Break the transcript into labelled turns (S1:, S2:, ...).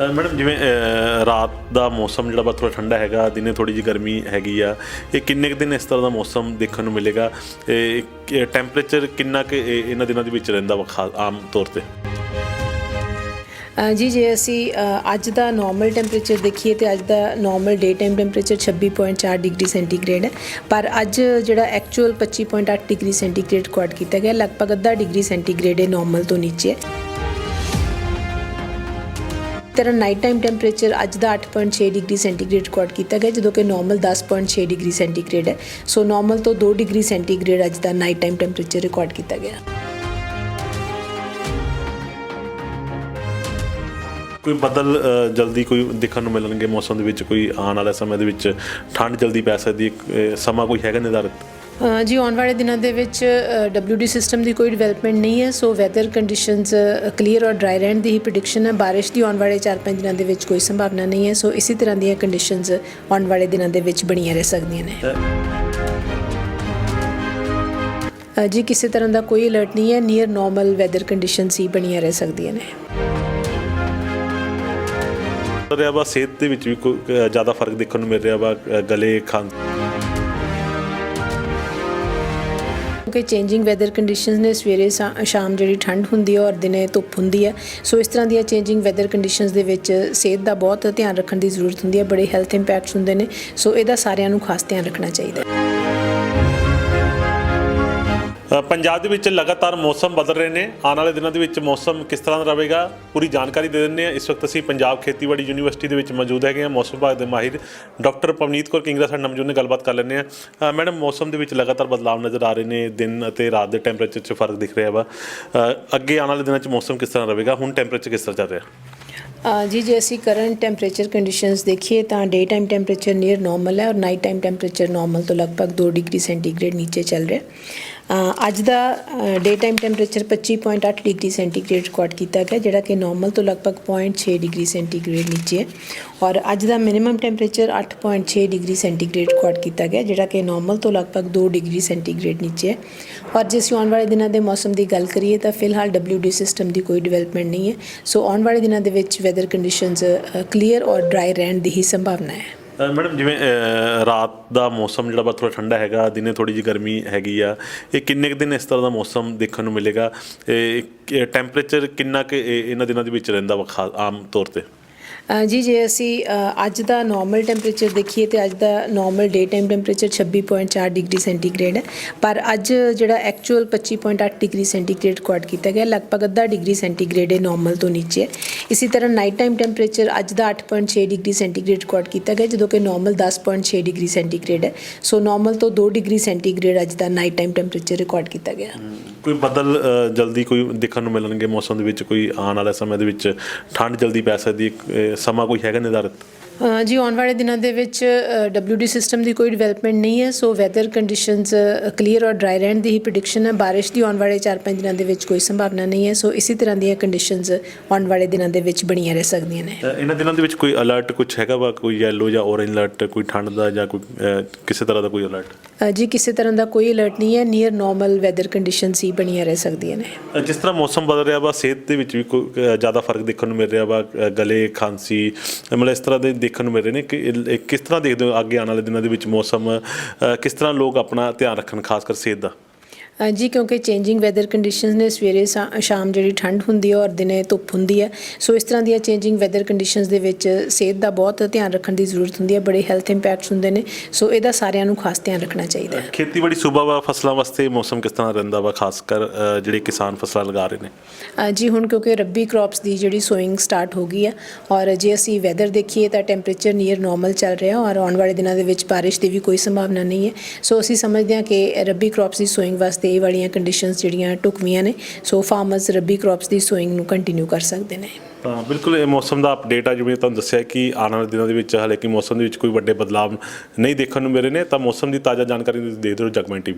S1: Madam, ਜਿਵੇਂ ਰਾਤ ਦਾ ਮੌਸਮ ਜਿਹੜਾ ਵਾ ਥੋੜਾ ਠੰਡਾ ਹੈਗਾ, ਦਿਨੇ ਥੋੜੀ ਜਿਹੀ ਗਰਮੀ ਹੈਗੀ ਆ, ਇਹ ਕਿੰਨੇ ਕੁ ਦਿਨ ਇਸ ਤਰ੍ਹਾਂ ਦਾ ਮੌਸਮ ਦੇਖਣ ਨੂੰ ਮਿਲੇਗਾ? ਇਹ ਟੈਂਪਰੇਚਰ ਕਿੰਨਾ ਕਿ ਇਹਨਾਂ ਦਿਨਾਂ ਦੇ ਵਿੱਚ ਰਹਿੰਦਾ ਵਾ ਆਮ ਤੌਰ ਤੇ?
S2: ਜੀ, ਜੇ ਅਸੀਂ ਅੱਜ ਦਾ ਨਾਰਮਲ ਟੈਂਪਰੇਚਰ ਦੇਖੀਏ ਤੇ ਅੱਜ ਦਾ normal day time temperature 26.4 degree centigrade ਹੈ। ਪਰ ਅੱਜ ਜਿਹੜਾ ਐਕਚੁਅਲ 25.8 ਡਿਗਰੀ ਸੈਂਟੀਗ੍ਰੇਡ ਰਿਕਾਰਡ ਕੀਤਾ ਗਿਆ, ਲਗਭਗ ਅੱਧਾ ਡਿਗਰੀ ਸੈਂਟੀਗ੍ਰੇਡ ਇਹ ਨਾਰਮਲ ਤੋਂ ਨੀਚੇ ਹੈ। ਤਰ੍ਹਾਂ ਨਾਈਟ ਟਾਈਮ ਟੈਂਪਰੇਚਰ ਅੱਜ ਦਾ 8.6 ਡਿਗਰੀ ਸੈਂਟੀਗ੍ਰੇਡ ਰਿਕਾਰਡ ਕੀਤਾ ਗਿਆ, ਜਦੋਂ ਕਿ ਨਾਰਮਲ 10.6 ਡਿਗਰੀ ਸੈਂਟੀਗ੍ਰੇਡ ਹੈ। ਸੋ ਨਾਰਮਲ ਤੋਂ 2 ਡਿਗਰੀ ਸੈਂਟੀਗ੍ਰੇਡ ਅੱਜ ਦਾ ਨਾਈਟ ਟਾਈਮ ਟੈਂਪਰੇਚਰ ਰਿਕਾਰਡ ਕੀਤਾ ਗਿਆ।
S1: ਕੋਈ ਬਦਲ ਜਲਦੀ ਕੋਈ ਦੇਖਣ ਨੂੰ ਮਿਲਣਗੇ ਮੌਸਮ ਦੇ ਵਿੱਚ? ਕੋਈ ਆਉਣ ਵਾਲੇ ਸਮੇਂ ਦੇ ਵਿੱਚ ਠੰਡ ਜਲਦੀ ਪੈ ਸਕਦੀ ਹੈ? ਸਮਾਂ ਕੋਈ ਹੈਗਾ ਨਿਰਧਾਰਿਤ?
S2: ਜੀ, ਆਉਣ ਵਾਲੇ ਦਿਨਾਂ ਦੇ ਵਿੱਚ WD ਸਿਸਟਮ ਦੀ ਕੋਈ ਡਿਵੈਲਪਮੈਂਟ ਨਹੀਂ ਹੈ ਸੋ ਵੈਦਰ ਕੰਡੀਸ਼ਨਸ ਕਲੀਅਰ ਔਰ ਡਰਾਈ ਰਹਿਣ ਦੀ ਹੀ ਪ੍ਰੈਡਿਕਸ਼ਨ ਹੈ। ਬਾਰਿਸ਼ ਦੀ ਆਉਣ ਵਾਲੇ 4-5 ਦਿਨਾਂ ਦੇ ਵਿੱਚ ਕੋਈ ਸੰਭਾਵਨਾ ਨਹੀਂ ਹੈ ਸੋ ਇਸੇ ਤਰ੍ਹਾਂ ਦੀਆਂ ਕੰਡੀਸ਼ਨਸ ਆਉਣ ਵਾਲੇ ਦਿਨਾਂ ਦੇ ਵਿੱਚ ਬਣੀਆਂ ਰਹਿ ਸਕਦੀਆਂ ਨੇ। ਜੀ, ਕਿਸੇ ਤਰ੍ਹਾਂ ਦਾ ਕੋਈ ਅਲਰਟ ਨਹੀਂ ਹੈ ਨੀਅਰ ਨਾਰਮਲ ਵੈਦਰ ਕੰਡੀਸ਼ਨਸ ਹੀ ਬਣੀਆਂ ਰਹਿ ਸਕਦੀਆਂ ਨੇ।
S1: ਰਿਹਾ ਵਾ, ਸਿਹਤ ਦੇ ਵਿੱਚ ਵੀ ਕੋਈ ਜ਼ਿਆਦਾ ਫ਼ਰਕ ਦੇਖਣ ਨੂੰ ਮਿਲ ਰਿਹਾ ਵਾ ਗਲੇ ਖਾਂ
S2: ਕਿਉਂਕਿ ਚੇਂਜਿੰਗ ਵੈਦਰ ਕੰਡੀਸ਼ਨਸ ਨੇ ਸਵੇਰੇ ਸ਼ਾ- ਸ਼ਾਮ ਜਿਹੜੀ ਠੰਡ ਹੁੰਦੀ ਹੈ ਔਰ ਦਿਨੇ ਧੁੱਪ ਹੁੰਦੀ ਹੈ। ਸੋ ਇਸ ਤਰ੍ਹਾਂ ਦੀਆਂ ਚੇਂਜਿੰਗ ਵੈਦਰ ਕੰਡੀਸ਼ਨਸ ਦੇ ਵਿੱਚ ਸਿਹਤ ਦਾ ਬਹੁਤ ਧਿਆਨ ਰੱਖਣ ਦੀ ਜ਼ਰੂਰਤ ਹੁੰਦੀ ਹੈ। ਬੜੇ ਹੈਲਥ ਇੰਪੈਕਟਸ ਹੁੰਦੇ ਨੇ। ਸੋ ਇਹਦਾ ਸਾਰਿਆਂ ਨੂੰ ਖਾਸ ਧਿਆਨ ਰੱਖਣਾ ਚਾਹੀਦਾ ਹੈ।
S1: ਪੰਜਾਬ ਦੇ ਵਿੱਚ ਲਗਾਤਾਰ ਮੌਸਮ ਬਦਲ ਰਹੇ ਨੇ। ਆਉਣ ਵਾਲੇ ਦਿਨਾਂ ਦੇ ਵਿੱਚ ਮੌਸਮ ਕਿਸ ਤਰ੍ਹਾਂ ਦਾ ਰਹੇਗਾ, ਪੂਰੀ ਜਾਣਕਾਰੀ ਦੇ ਦਿੰਦੇ ਆ ਇਸ ਵਕਤ ਅਸੀਂ ਪੰਜਾਬ ਖੇਤੀਬਾੜੀ ਯੂਨੀਵਰਸਿਟੀ ਦੇ ਵਿੱਚ ਮੌਜੂਦ ਹੈਗੇ ਆ ਮੌਸਮ ਵਿਭਾਗ ਦੇ ਮਾਹਿਰ ਡਾਕਟਰ ਪਵਨੀਤ ਕੌਰ ਕਿੰਗਰਾ ਸਾਡੇ ਨਾਲ ਮੌਜੂਦ ਨੇ। ਗੱਲਬਾਤ ਕਰ ਲੈਂਦੇ ਆ ਮੈਡਮ, ਮੌਸਮ ਦੇ ਵਿੱਚ ਲਗਾਤਾਰ ਬਦਲਾਅ ਨਜ਼ਰ ਆ ਰਹੇ ਨੇ। ਦਿਨ ਅਤੇ ਰਾਤ ਦੇ ਟੈਂਪਰੇਚਰ 'ਚ ਫ਼ਰਕ ਦਿਖ ਰਿਹਾ ਵਾ। ਅੱਗੇ ਆਉਣ ਵਾਲੇ ਦਿਨਾਂ 'ਚ ਮੌਸਮ ਕਿਸ ਤਰ੍ਹਾਂ ਰਹੇਗਾ? ਹੁਣ ਟੈਂਪਰੇਚਰ ਕਿਸ ਤਰ੍ਹਾਂ ਚੱਲ ਰਿਹਾ?
S2: ਜੀ, ਜੇ ਅਸੀਂ ਕਰੰਟ ਟੈਂਪਰੇਚਰ ਕੰਡੀਸ਼ਨਸ ਦੇਖੀਏ ਤਾਂ day time temperature near normal ਹੈ ਔਰ ਨਾਈਟ ਟਾਈਮ ਟੈਂਪਰੇਚਰ ਨਾਰਮਲ ਤੋਂ ਲਗਭਗ 2 ਡਿਗਰੀ ਸੈਂਟੀਗ੍ਰੇਡ ਨੀਚੇ ਚੱਲ ਰਿਹਾ। ਅੱਜ ਦਾ day time temperature 25.8 degree centigrade record ਕੀਤਾ ਗਿਆ, ਜਿਹੜਾ ਕਿ ਨਾਰਮਲ ਤੋਂ ਲਗਭਗ 0.6 ਡਿਗਰੀ ਸੈਂਟੀਗ੍ਰੇਡ ਨੀਚੇ ਹੈ। ਔਰ ਅੱਜ ਦਾ minimum temperature 8.6 degree centigrade record ਕੀਤਾ ਗਿਆ, ਜਿਹੜਾ ਕਿ ਨਾਰਮਲ ਤੋਂ ਲਗਭਗ 2 ਡਿਗਰੀ ਸੈਂਟੀਗ੍ਰੇਡ ਨੀਚੇ ਹੈ। ਔਰ ਜੇ ਅਸੀਂ ਆਉਣ ਵਾਲੇ ਦਿਨਾਂ ਦੇ ਮੌਸਮ ਦੀ ਗੱਲ ਕਰੀਏ, ਤਾਂ ਫਿਲਹਾਲ WD ਸਿਸਟਮ ਦੀ ਕੋਈ ਡਿਵੈਲਪਮੈਂਟ ਨਹੀਂ ਹੈ। ਸੋ ਆਉਣ ਵਾਲੇ ਦਿਨਾਂ ਦੇ ਵਿੱਚ ਵੈਦਰ ਕੰਡੀਸ਼ਨਸ ਕਲੀਅਰ ਔਰ ਡਰਾਈ ਰਹਿਣ ਦੀ ਹੀ ਸੰਭਾਵਨਾ ਹੈ।
S1: ਮੈਡਮ ਜਿਵੇਂ ਅ, ਰਾਤ ਦਾ ਮੌਸਮ ਜਿਹੜਾ ਵਾ ਥੋੜਾ ਠੰਡਾ ਹੈਗਾ ਦਿਨੇ ਥੋੜੀ ਜਿਹੀ ਗਰਮੀ ਹੈਗੀ ਆ ਇਹ ਕਿੰਨੇ ਕੁ ਦਿਨ ਇਸ ਤਰ੍ਹਾਂ ਦਾ ਮੌਸਮ ਦੇਖਣ ਨੂੰ ਮਿਲੇਗਾ? ਇਹ ਟੈਂਪਰੇਚਰ ਕਿੰਨਾ ਕਿ ਇਹਨਾਂ ਦਿਨਾਂ ਦੇ ਵਿੱਚ ਰਹਿੰਦਾ ਵਾ ਖਾ- ਆਮ ਤੌਰ ਤੇ?
S2: ਜੀ, ਜੇ ਅਸੀਂ ਅੱਜ ਦਾ ਨਾਰਮਲ ਟੈਂਪਰੇਚਰ ਦੇਖੀਏ ਤੇ ਅੱਜ ਦਾ normal day time temperature 26.4 degree centigrade ਹੈ। ਪਰ ਅੱਜ ਜਿਹੜਾ ਐਕਚੁਅਲ 25.8 ਡਿਗਰੀ ਸੈਂਟੀਗ੍ਰੇਡ ਰਿਕਾਰਡ ਕੀਤਾ ਗਿਆ, ਲਗਭਗ ਅੱਧਾ ਡਿਗਰੀ ਸੈਂਟੀਗ੍ਰੇਡ ਇਹ ਨਾਰਮਲ ਤੋਂ ਨੀਚੇ ਹੈ। ਇਸੇ ਤਰ੍ਹਾਂ ਨਾਈਟ ਟਾਈਮ ਟੈਂਪਰੇਚਰ ਅੱਜ ਦਾ 8.6 ਡਿਗਰੀ ਸੈਂਟੀਗ੍ਰੇਡ ਰਿਕਾਰਡ ਕੀਤਾ ਗਿਆ, ਜਦੋਂ ਕਿ ਨਾਰਮਲ 10.6 ਡਿਗਰੀ ਸੈਂਟੀਗ੍ਰੇਡ ਹੈ। ਸੋ ਨਾਰਮਲ ਤੋਂ 2 ਡਿਗਰੀ ਸੈਂਟੀਗ੍ਰੇਡ ਅੱਜ ਦਾ ਨਾਈਟ ਟਾਈਮ ਟੈਂਪਰੇਚਰ ਰਿਕਾਰਡ ਕੀਤਾ ਗਿਆ।
S1: ਕੋਈ ਬਦਲ ਜਲਦੀ ਕੋਈ ਦੇਖਣ ਨੂੰ ਮਿਲਣਗੇ ਮੌਸਮ ਦੇ ਵਿੱਚ, ਕੋਈ ਆਉਣ ਵਾਲੇ ਸਮੇਂ ਦੇ ਵਿੱਚ ਠੰਡ ਜਲਦੀ ਪੈ ਸਕਦੀ ਹੈ ਸਮਾਂ ਕੋਈ ਹੈਗਾ ਨਿਰਧਾਰਿਤ?
S2: ਜੀ ਆਉਣ ਵਾਲੇ ਦਿਨਾਂ ਦੇ ਵਿੱਚ WD ਸਿਸਟਮ ਦੀ ਕੋਈ ਡਿਵੈਲਪਮੈਂਟ ਨਹੀਂ ਹੈ ਸੋ ਵੈਦਰ ਕੰਡੀਸ਼ਨਸ ਕਲੀਅਰ ਔਰ ਡਰਾਈ ਰਹਿਣ ਦੀ ਹੀ ਪ੍ਰੈਡਿਕਸ਼ਨ ਹੈ। ਬਾਰਿਸ਼ ਦੀ ਆਉਣ ਵਾਲੇ 4-5 ਦਿਨਾਂ ਦੇ ਵਿੱਚ ਕੋਈ ਸੰਭਾਵਨਾ ਨਹੀਂ ਹੈ ਸੋ ਇਸੇ ਤਰ੍ਹਾਂ ਦੀਆਂ ਕੰਡੀਸ਼ਨਸ ਆਉਣ ਵਾਲੇ ਦਿਨਾਂ ਦੇ ਵਿੱਚ ਬਣੀਆਂ ਰਹਿ ਸਕਦੀਆਂ ਨੇ।
S1: ਇਹਨਾਂ ਦਿਨਾਂ ਦੇ ਵਿੱਚ ਕੋਈ ਅਲਰਟ ਕੁਝ ਹੈਗਾ ਵਾ? ਕੋਈ ਯੈਲੋ ਜਾਂ ਔਰੇਂਜ ਅਲਰਟ ਕੋਈ ਠੰਡ ਦਾ ਜਾਂ ਕੋਈ ਕਿਸੇ ਤਰ੍ਹਾਂ ਦਾ ਕੋਈ ਅਲਰਟ
S2: ਜੀ ਕਿਸੇ ਤਰ੍ਹਾਂ ਦਾ ਕੋਈ ਅਲਰਟ ਨਹੀਂ ਹੈ ਨੀਅਰ ਨਾਰਮਲ ਵੈਦਰ ਕੰਡੀਸ਼ਨਸ ਹੀ ਬਣੀਆਂ ਰਹਿ ਸਕਦੀਆਂ ਨੇ।
S1: ਜਿਸ ਤਰ੍ਹਾਂ ਮੌਸਮ ਬਦਲ ਰਿਹਾ ਵਾ ਸਿਹਤ ਦੇ ਵਿੱਚ ਵੀ ਕੋਈ ਜ਼ਿਆਦਾ ਫ਼ਰਕ ਦੇਖਣ ਨੂੰ ਮਿਲ ਰਿਹਾ ਵਾ ਗਲੇ ਖਾਂਸੀ ਮਤਲਬ ਇਸ ਤਰ੍ਹਾਂ ਦੇ ਦੇਖਣ ਨੂੰ ਮਿਲ ਰਹੇ ਨੇ ਕਿ ਕਿਸ ਤਰ੍ਹਾਂ ਦੇਖਦੇ ਹੋ ਅੱਗੇ ਆਉਣ ਵਾਲੇ ਦਿਨਾਂ ਦੇ ਵਿੱਚ ਮੌਸਮ ਕਿਸ ਤਰ੍ਹਾਂ ਲੋਕ ਆਪਣਾ ਧਿਆਨ ਰੱਖਣ, ਖਾਸ ਕਰ ਸਿਹਤ ਦਾ?
S2: ਜੀ ਕਿਉਂਕਿ ਚੇਂਜਿੰਗ ਵੈਦਰ ਕੰਡੀਸ਼ਨਸ ਨੇ ਸਵੇਰੇ ਸ਼ਾ- ਸ਼ਾਮ ਜਿਹੜੀ ਠੰਡ ਹੁੰਦੀ ਹੈ ਔਰ ਦਿਨੇ ਧੁੱਪ ਹੁੰਦੀ ਹੈ ਸੋ ਇਸ ਤਰ੍ਹਾਂ ਦੀਆਂ ਚੇਂਜਿੰਗ ਵੈਦਰ ਕੰਡੀਸ਼ਨਸ ਦੇ ਵਿੱਚ ਸਿਹਤ ਦਾ ਬਹੁਤ ਧਿਆਨ ਰੱਖਣ ਦੀ ਜ਼ਰੂਰਤ ਹੁੰਦੀ ਹੈ ਬੜੇ ਹੈਲਥ ਇੰਪੈਕਟਸ ਹੁੰਦੇ ਨੇ। ਸੋ ਇਹਦਾ ਸਾਰਿਆਂ ਨੂੰ ਖਾਸ ਧਿਆਨ ਰੱਖਣਾ ਚਾਹੀਦਾ ਹੈ।
S1: ਖੇਤੀਬਾੜੀ ਸੂਬਾ ਵਾ ਫਸਲਾਂ ਵਾਸਤੇ ਮੌਸਮ ਕਿਸ ਤਰ੍ਹਾਂ ਰਹਿੰਦਾ ਵਾ ਖਾਸ ਕਰ ਜਿਹੜੇ ਕਿਸਾਨ ਫਸਲਾਂ ਲਗਾ ਰਹੇ ਨੇ?
S2: ਜੀ ਹੁਣ ਕਿਉਂਕਿ ਰੱਬੀ ਕ੍ਰੌਪਸ ਦੀ ਜਿਹੜੀ ਸੋਇੰਗ ਸਟਾਰਟ ਹੋ ਗਈ ਹੈ ਔਰ ਜੇ ਅਸੀਂ ਵੈਦਰ ਦੇਖੀਏ ਤਾਂ ਟੈਂਪਰੇਚਰ ਨੀਅਰ ਨਾਰਮਲ ਚੱਲ ਰਿਹਾ ਔਰ ਆਉਣ ਵਾਲੇ ਦਿਨਾਂ ਦੇ ਵਿੱਚ ਬਾਰਿਸ਼ ਦੀ ਵੀ ਕੋਈ ਸੰਭਾਵਨਾ ਨਹੀਂ ਹੈ। ਸੋ ਅਸੀਂ ਸਮਝਦੇ ਹਾਂ ਕਿ ਰੱਬੀ ਕ੍ਰੌਪਸ ਦੀ ਸੋਇੰਗ ਵਾਸਤੇ ਇਹ ਵਾਲੀਆਂ ਕੰਡੀਸ਼ਨਸ ਜਿਹੜੀਆਂ ਢੁਕਵੀਆਂ ਨੇ ਸੋ ਫਾਰਮਰਸ ਰੱਬੀ ਕ੍ਰੌਪਸ ਦੀ ਸੋਇੰਗ ਨੂੰ ਕੰਟੀਨਿਊ ਕਰ ਸਕਦੇ ਨੇ।
S1: ਤਾਂ ਬਿਲਕੁਲ ਇਹ ਮੌਸਮ ਦਾ ਅਪਡੇਟ ਆ, ਜਿਵੇਂ ਤੁਹਾਨੂੰ ਦੱਸਿਆ ਕਿ ਆਉਣ ਵਾਲੇ ਦਿਨਾਂ ਦੇ ਵਿੱਚ ਹਾਲੇ ਕਿ ਮੌਸਮ ਦੇ ਵਿੱਚ ਕੋਈ ਵੱਡੇ ਬਦਲਾਅ ਨਹੀਂ ਦੇਖਣ ਨੂੰ ਮਿਲੇ ਨੇ, ਤਾਂ ਮੌਸਮ ਦੀ ਤਾਜ਼ਾ ਜਾਣਕਾਰੀ ਤੁਸੀਂ ਦੇਖਦੇ ਜਗਮੈਂਟ ਜਗਮੈਂ ਟੀਵੀ